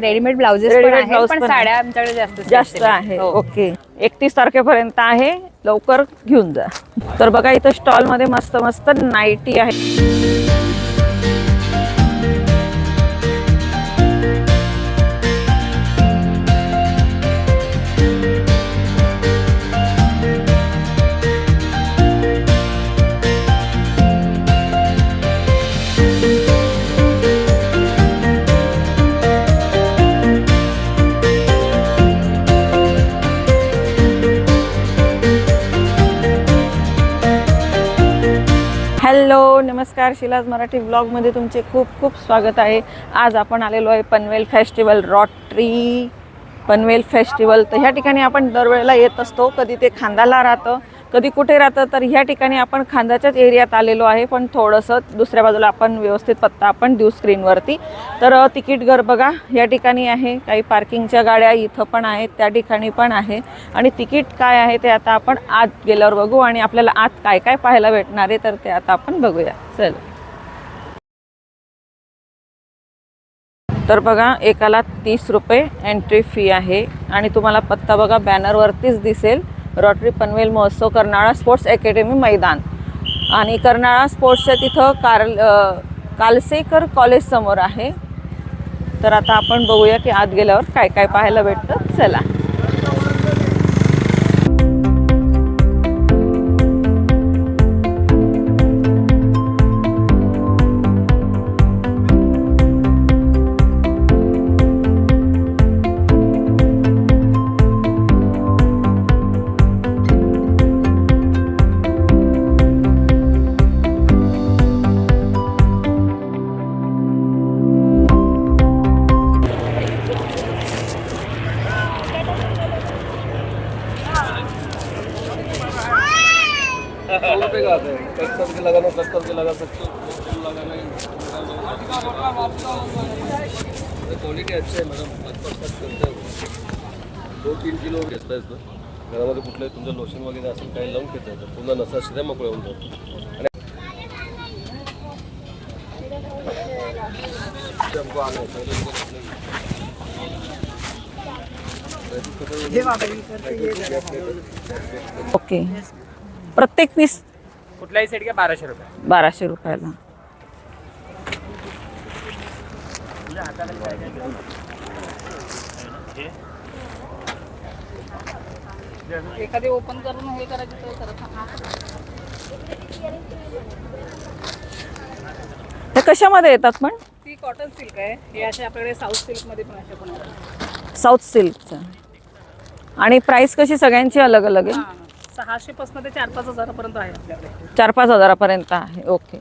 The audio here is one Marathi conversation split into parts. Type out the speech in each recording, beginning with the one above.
रेडीमेड ब्लाउजेस पण Readymade आहेत blouse पण पण साड्या आमच्याकडे जास्त जास्त special आहे. हो. ओके. एकतीस तारखेपर्यंत आहे. लवकर घेऊन जा. तर बघा इथं स्टॉलमध्ये मस्त मस्त नाईटी आहे. नमस्कार शिलाज मराठी ब्लॉगमध्ये तुमचे खूप खूप स्वागत आहे. आज आपण आलेलो आहे Panvel festival Rotary Panvel festival. तर ह्या ठिकाणी आपण दरवेळेला येत असतो कधी ते खांदाला राहतं कधी कुठे राहतं तर ह्या ठिकाणी आपण खांद्याच्याच एरियात आलेलो आहे. पण थोडंसं दुसऱ्या बाजूला आपण व्यवस्थित पत्ता आपण देऊ स्क्रीनवरती. तर तिकीट घर बघा. या ठिकाणी आहे. काही पार्किंगच्या गाड्या इथं पण आहेत त्या ठिकाणी पण आहे. आणि तिकीट काय आहे ते आता आपण आत गेल्यावर बघू. आणि आपल्याला आत काय काय पाहायला भेटणार आहे तर ते आता आपण बघूया. चल. तर बघा एकाला तीस रुपये एंट्री फी आहे. आणि तुम्हाला पत्ता बघा बॅनरवरतीच दिसेल. रॉटरी पनवेल महोत्सव कर्नाळा स्पोर्ट्स अकॅडमी मैदान. आणि कर्नाळा स्पोर्ट्सच्या तिथं कारल कालसेकर कॉलेज समोर आहे. तर आता आपण बघूया की आत गेल्यावर काय काय पाहायला भेटतं. चला. क्वालिटी अच्छी आहे मॅडम? दोन तीन किलो आहे घरामध्ये कुठलंही तुमचं लोशन वगैरे असेल काही लावून घेता येतं पुन्हा नसा शिऱ्या मोकळ्या होऊन जातो आणि है, ही है। ओके प्रत्येक पीस कुठलाही सेट घ्या बाराशे रुपये. बाराशे रुपयाला. एखादी ओपन करून हे करायची तर करत कशामध्ये येतात पण? ती कॉटन सिल्क आहे. हे असे आपल्याकडे साऊथ सिल्कमध्ये पण असे पण. साऊथ सिल्कचं आणि प्राइस कशी सगळ्यांची अलग अलग आहे. सहाशे पासून ते चार पाच हजारापर्यंत आहे आपल्याकडे. चार पाच हजारापर्यंत आहे. ओके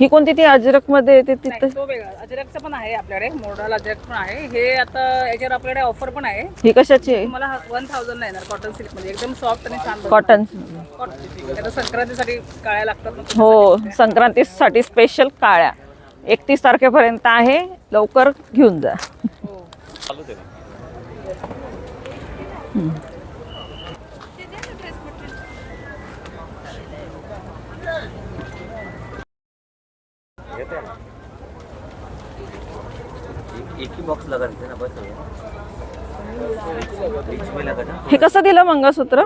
ही कोणती ती अजरकमध्ये येते नाही, तिथं? तो वेगळा. अजरकचा पण आहे आपल्याकडे मोडाल अजरक पण आहे. हे आता याच्यावर आपल्याकडे ऑफर पण आहे. ही कशाची आहे? तुम्हाला वन थाउजंड येणार कॉटन सिल्कमध्ये. एकदम सॉफ्ट आणि छान कॉटन कॉटन आता संक्रांतीसाठी काळ्या लागतात हो संक्रांतीसाठी स्पेशल काळ्या. एकतीस तारखेपर्यंत आहे. लवकर घेऊन जा. हो एक ही बॉक्स लगा देते ना बस मिक्स में लगा ना हे कसं दिलं मंगळसूत्र?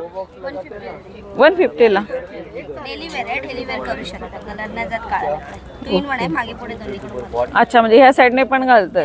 वन फिफ्टीला डेली वेअर आहे डेली वेअर करू शकता. कलर नाही जात काळा टू इन वन आहे मागे पुढे दोन्हीकडे पण. अच्छा म्हणजे ह्या साईडने पण घालता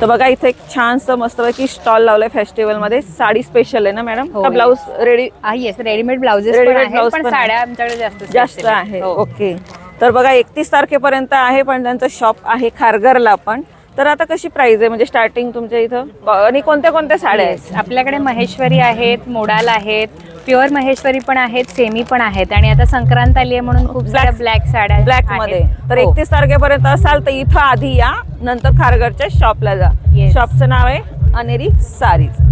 तर बघा इथे एक छानसं मस्तपैकी स्टॉल लावलाय फेस्टिवलमध्ये. साडी स्पेशल आहे ना मॅडम हो. का blouse ready yes readymade blouses पण पण साड्या आमच्याकडे जास्त जास्त आहे. हो. ओके तर बघा एकतीस तारखेपर्यंत आहे पण त्यांचं शॉप आहे खारघरला पण. तर आता कशी प्राइस आहे? म्हणजे स्टार्टिंग तुमच्या इथं? आणि कोणत्या कोणत्या साड्या आहेत? आपल्याकडे महेश्वरी आहेत मोडाल आहेत प्युअर महेश्वरी पण आहेत सेमी पण आहेत. आणि आता संक्रांत आली आहे म्हणून खूप साऱ्या ब्लॅक साड्या ब्लॅक. मध्ये तर हो. एकतीस तारखेपर्यंत असाल तर इथं आधी या नंतर खारघरच्या शॉपला जा. शॉपचं नाव आहे अनेरी सारीज.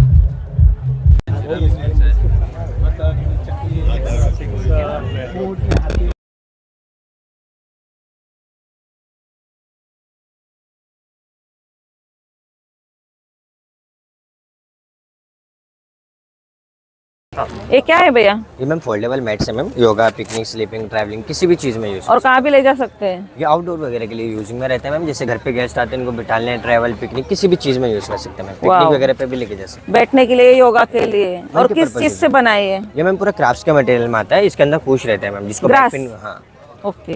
ये क्या है भैया? ये मैम फोल्डेबल मैट्स है ma'am yoga picnic sleeping travelling किसी भी चीज़ में यूज़ और कहाँ भी ले जा सकते हैं? ये आउटडोर वगैरह के लिए यूजिंग में रहता है मैम जैसे घर पे गेस्ट आते हैं इनको बिठाने ट्रैवल पिकनिक किसी भी चीज़ में यूज़ कर सकते हैं पिकनिक वगैरह पे भी लेके जा सकते बैठने के लिए योगा के लिए। और किस चीज़ से बनाई है? ये मैम पूरा क्राफ्ट का मटेरियल में आता है इसके अंदर खुश रहता है मैम जिसको ओके.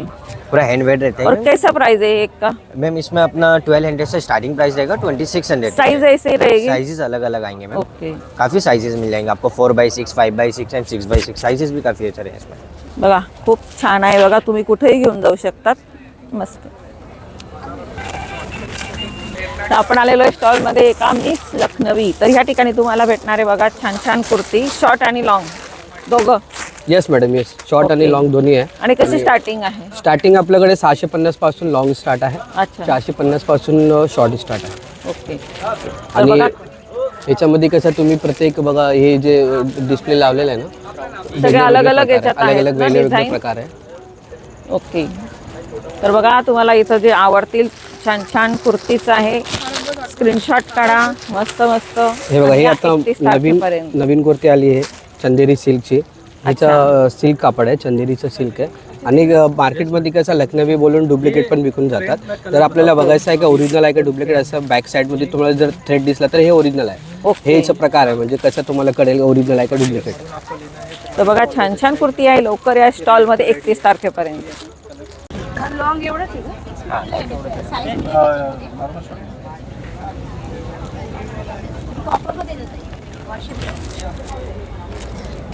पूरा हैंडमेड रहते और हैं कैसा प्राइस है एक का? मैम इसमें अपना ट्वेल्व हंड्रेड से स्टार्टिंग प्राइस रहेगा ट्वेंटी सिक्स हंड्रेड साइज ऐसे ही रहेगी? साइजेस अलग अलग आएंगे मैम ओके। काफ़ी साइजेस मिल जाएंगे आपको four by six five by six and six by six sizes भी काफ़ी अच्छे रहे इसमें। बघा खूप छान आहे बघा तुम्ही कुठेही घेऊन जाऊ शकतात. मस्त. तर आपण आलेलो आहे स्टॉलमध्ये एका मिस लखनवी. तर ह्या ठिकाणी तुम्हाला भेटणार आहे बघा छान छान कुर्ती शॉर्ट आणि लॉंग दोघं. येस मॅडम येस शॉर्ट आणि. लॉंग दोन्ही आहे. आणि कशी स्टार्टिंग आहे? स्टार्टिंग आपल्याकडे सहाशे पन्नासपासून लॉंग स्टार्ट आहे. अच्छा. चारशे पन्नासपासून शॉर्ट स्टार्ट आहे. ओके तर आणि बघा. याच्यामध्ये कसं तुम्ही प्रत्येक बघा हे जे डिस्प्ले लावलेलं आहे ना सगळे अलग अलग याच्यात अलग आहेत अलग ना वेगळे वेगळे design? प्रकार आहे. ओके तर बघा तुम्हाला इथं जे आवडतील छान छान कुर्तीच आहे. स्क्रीनशॉट काढा. मस्त मस्त. हे बघा हे आता 31 नवीन तारखेपर्यंत. नवीन कुर्ती आली आहे चंदेरी सिल्कची. ह्याचा सिल्क कापड आहे चंदेरीचं सिल्क आहे. आणि मार्केटमध्ये कसं लखनवी बोलून डुप्लिकेट पण विकून जातात. तर आपल्याला बघायचं आहे का ओरिजिनल आहे का डुप्लिकेट असं बॅक साईडमध्ये तुम्हाला जर थ्रेड दिसला तर हे ओरिजिनल आहे. हे याचा प्रकार आहे म्हणजे कसं तुम्हाला कळेल ओरिजिनल आहे का डुप्लिकेट तर बघा छान छान कुर्ती आहे. लवकर या स्टॉलमध्ये एकतीस तारखेपर्यंत. आहे. वर्षभर.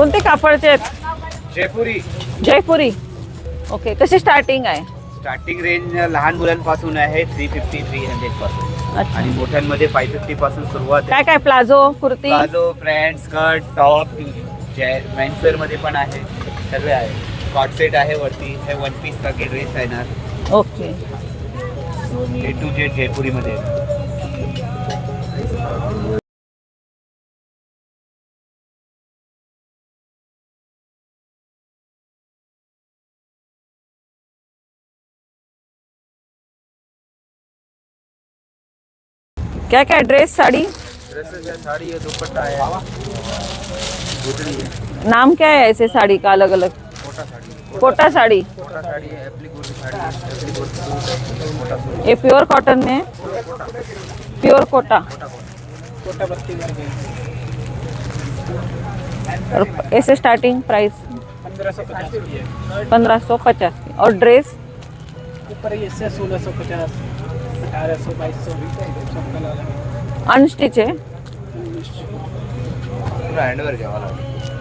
कोणते कापडचे आहेत? जयपुरी. जयपुरी. ओके कशी स्टार्टिंग आहे? स्टार्टिंग रेंज लहान मुलांपासून आहे थ्री फिफ्टी थ्री हंड्रेडपासून. अच्छा. आणि मोठ्यांमध्ये फाय फिफ्टी पासून सुरुवात आहे. काय काय palazzo kurti? Palazzo front skirt top मेन्सवेअरमध्ये पण आहे सगळे आहे. कॉट सेट आहे वरती हे वन पीस सारखे ड्रेस आहे ना. Okay A to Z Jaipuri क्या क्या ड्रेस साड़ी? साडी आहे दुपट्टा आहे नाम क्या है ऐसे साड़ी का अलग अलग कोटा साड़ी। ये प्योर कॉटन में है? प्योर कोटा। और ऐसे स्टार्टिंग प्राइस पंद्रह सौ पचास की और ड्रेस ऊपर ये सोलह सौ पचास। लागेल.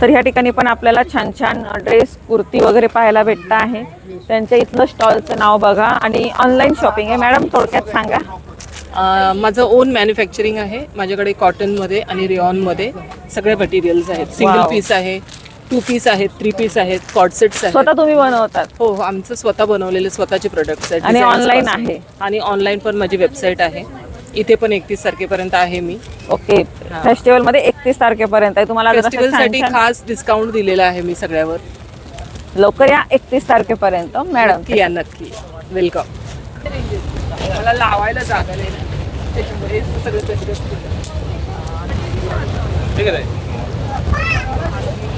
तर ह्या ठिकाणी पण आपल्याला छान छान ड्रेस कुर्ती वगैरे पाहायला भेटत आहे. त्यांच्या इथलं स्टॉलचं नाव बघा आणि ऑनलाईन शॉपिंग आहे. मॅडम थोडक्यात सांगा. अ, माझं ओन मॅन्युफॅक्चरिंग आहे. माझ्याकडे कॉटनमध्ये आणि रिऑनमध्ये सगळे मटेरियल्स आहेत. सिंगल. पीस आहे. टू पीस आहेत थ्री पीस आहेत कॉटसेट्स आहेत. स्वतः तुम्ही बनवतात? हो हो आमचं स्वतः बनवलेले स्वतःचे प्रोडक्ट्स आहेत. आणि designs online पासून. आहे. आणि ऑनलाईन पण माझी वेबसाईट आहे. इथे पण एकतीस तारखेपर्यंत आहे मी. ओके. फेस्टिवलमध्ये एकतीस तारखेपर्यंत आहे. तुम्हाला जर छान- छान- खास डिस्काउंट दिलेला आहे मी सगळ्यावर. लवकर या एकतीस तारखेपर्यंत मॅडम. नक्की या नक्की. वेलकम मला लावायला जागा नाही. त्याच्यामुळे हे सगळे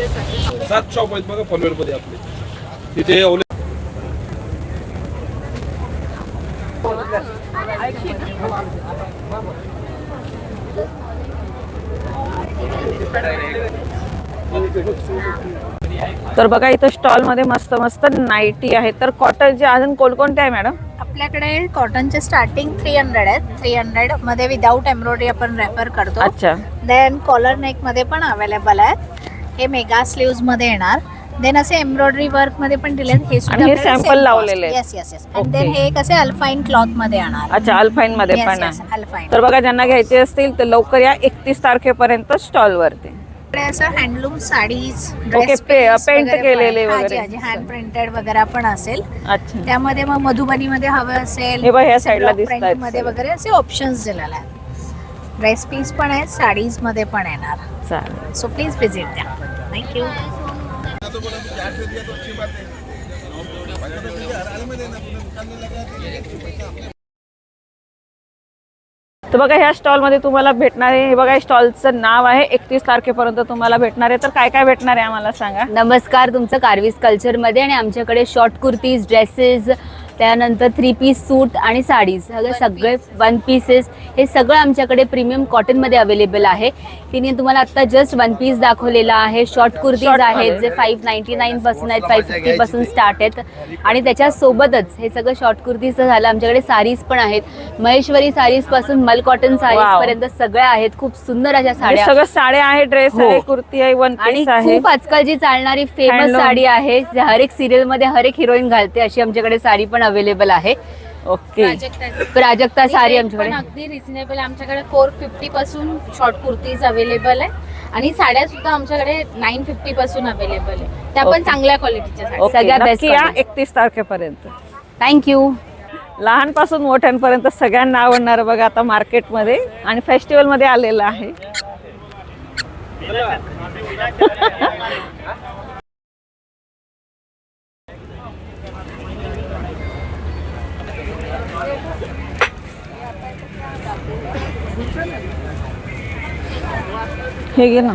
आहे सात शॉप आहेत बघा पनवेलमध्ये आपले. तिथे तर बघा इथं स्टॉलमध्ये मस्त मस्त नाईटी आहेत. तर कॉटनचे अजून कोणकोणते आहे मॅडम आपल्याकडे कॉटनचे स्टार्टिंग थ्री हंड्रेड आहेत. थ्री हंड्रेडमध्ये विदाऊट एम्ब्रॉयडरी आपण रेफर करतो. अच्छा. देन कॉलर नेकमध्ये पण अवेलेबल आहेत. हे मेगा स्लीव्जमध्ये येणार. देन असे एम्ब्रॉयडरी वर्कमध्ये पण दिलेत. हे हे sample लावलेले. येस येस येस आणि. देन हे कसे अल्फाईन क्लॉथमध्ये येणार. अच्छा अल्फाईन मध्ये पण अल्फाईन तर बघा ज्यांना घ्यायचे असतील तर लवकर या एकतीस तारखेपर्यंत स्टॉल वरती. असं हँडलूम साडीज Okay, पे- paint केलेले वगैरे. हँड प्रिंटेड वगैरे पण असेल. त्यामध्ये मग मधुबनी मध्ये हवं असेल ह्या साईडला मध्ये. वगैरे असे ऑप्शन्स दिलेले आहेत. ड्रेस पीस पण आहेत साडीजमध्ये पण येणार. चालेल. सो प्लीज विजिट द्या थँक्यू तर बघा ह्या स्टॉलमध्ये तुम्हाला भेटणार आहे. हे बघा या स्टॉलचं नाव आहे एकतीस तारखेपर्यंत तुम्हाला भेटणार आहे. तर काय काय भेटणार आहे आम्हाला सांगा? नमस्कार तुमचं कार्विस कल्चरमध्ये आणि आमच्याकडे शॉर्ट कुर्तीज ड्रेसेस त्यानंतर थ्री पीस सूट आणि साडीज. सगळे सगळे वन पीसेस हे सगळं आमच्याकडे प्रीमियम कॉटनमध्ये अवेलेबल आहे. तिने तुम्हाला आता जस्ट वन पीस दाखवलेला आहे. शॉर्ट कुर्तीज आहेत. जे फाईव्ह नाईन्टी नाईन पासून आहेत फाईव्ह फिफ्टी पासून स्टार्ट आहेत. आणि त्याच्यासोबतच हे सगळं शॉर्ट कुर्तीचं झालं. आमच्याकडे साडीज पण आहेत. महेश्वरी साडीजपासून मल कॉटन साडीज Wow. पर्यंत सगळ्या आहेत. खूप सुंदर अशा हे साड्या. सगळं साड्या आहे ड्रेस हो. आहे कुर्ती आहे वन आणि पीस आहे. खूप आजकाल जी चालणारी फेमस Handloom. साडी आहे. जी हर एक सिरियलमध्ये हर एक हिरोईन घालते अशी आमच्याकडे साडी पण अवेलेबल आहे. ओके प्राजक्ता साडी पण आमच्याकडे. अगदी रिझनेबल आमच्याकडे फोर फिफ्टी पासून शॉर्ट कुर्तीज अवेलेबल आहे. आणि साड्या सुद्धा आमच्याकडे नाईन फिफ्टी पासून अवेलेबल आहे. त्या पण. चांगल्या क्वालिटीच्या सगळ्या नक्की या. एकतीस तारखेपर्यंत. थँक्यू लहानपासून मोठ्यांपर्यंत सगळ्यांना आवडणार बघा आता मार्केटमध्ये आणि फेस्टिवलमध्ये आलेलं आहे. हे घे ना.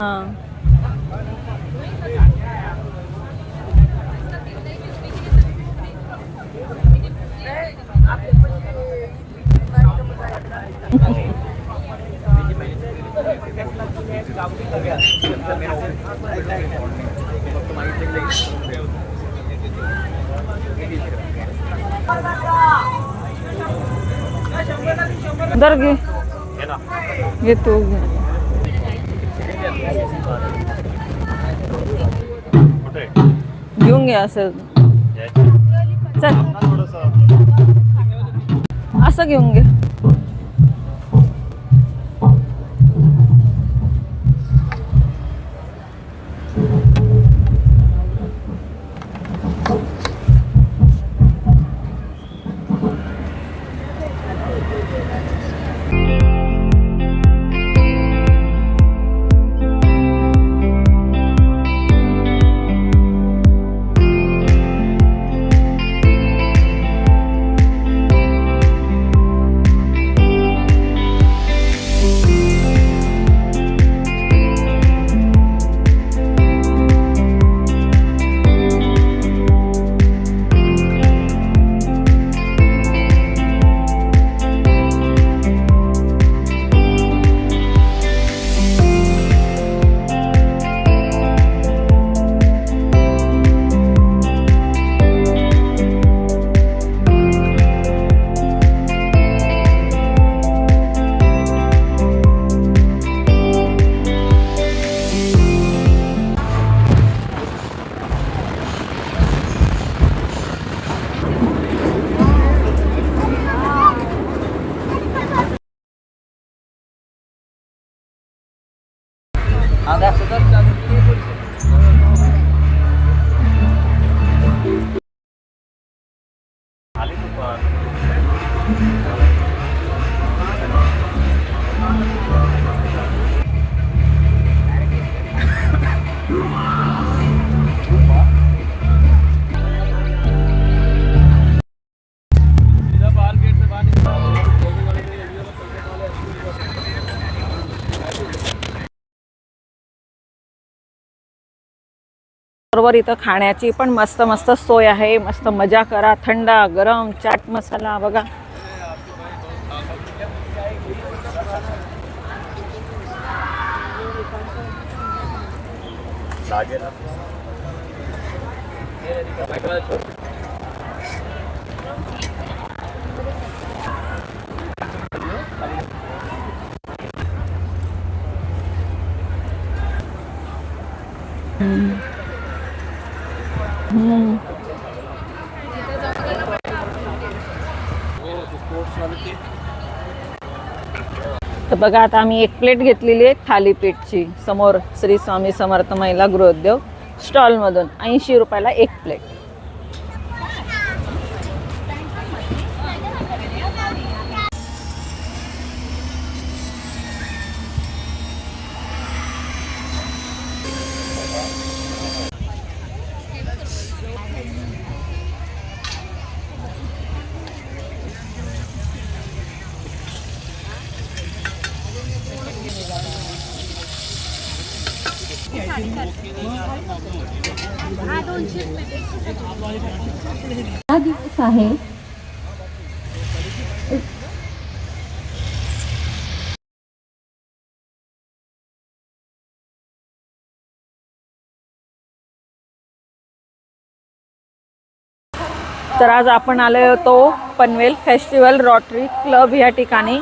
हां. दर घे घे तू घेऊन घे असं चल असं घेऊन घे आधा सुधर बरोबर इथं खाण्याची पण मस्त मस्त सोय आहे. मस्त मजा करा. थंडा गरम चाट मसाला बघा. तर बघा आता आम्ही एक प्लेट घेतलेली आहे थालीपीठची समोर श्री स्वामी समर्थ महिला गृहोद्योग स्टॉलमधून ऐंशी रुपयाला एक प्लेट. तर आज आपण आलो होतो पनवेल फेस्टिवल रॉटरी क्लब या ठिकाणी.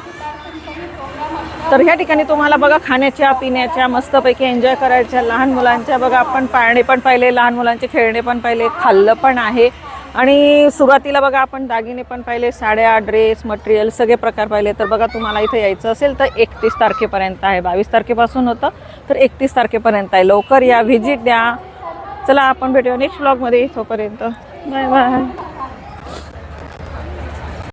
तर ह्या ठिकाणी तुम्हाला बघा खाण्याच्या पिण्याच्या मस्तपैकी एन्जॉय करायच्या लहान मुलांच्या. बघा आपण पाळणे पण पाहिले लहान मुलांचे खेळणे पण पाहिले खाल्लं पण आहे. आणि सुरुवातीला बघा आपण दागिने पण पाहिले साड्या ड्रेस मटेरियल सगळे प्रकार पाहिले. तर बघा तुम्हाला इथे यायचं असेल तर एकतीस तारखेपर्यंत आहे. बावीस तारखेपासून होतं तर एकतीस तारखेपर्यंत आहे. लवकर या व्हिजिट द्या. चला आपण भेटूया नेक्स्ट ब्लॉगमध्ये तोपर्यंत. Bye bye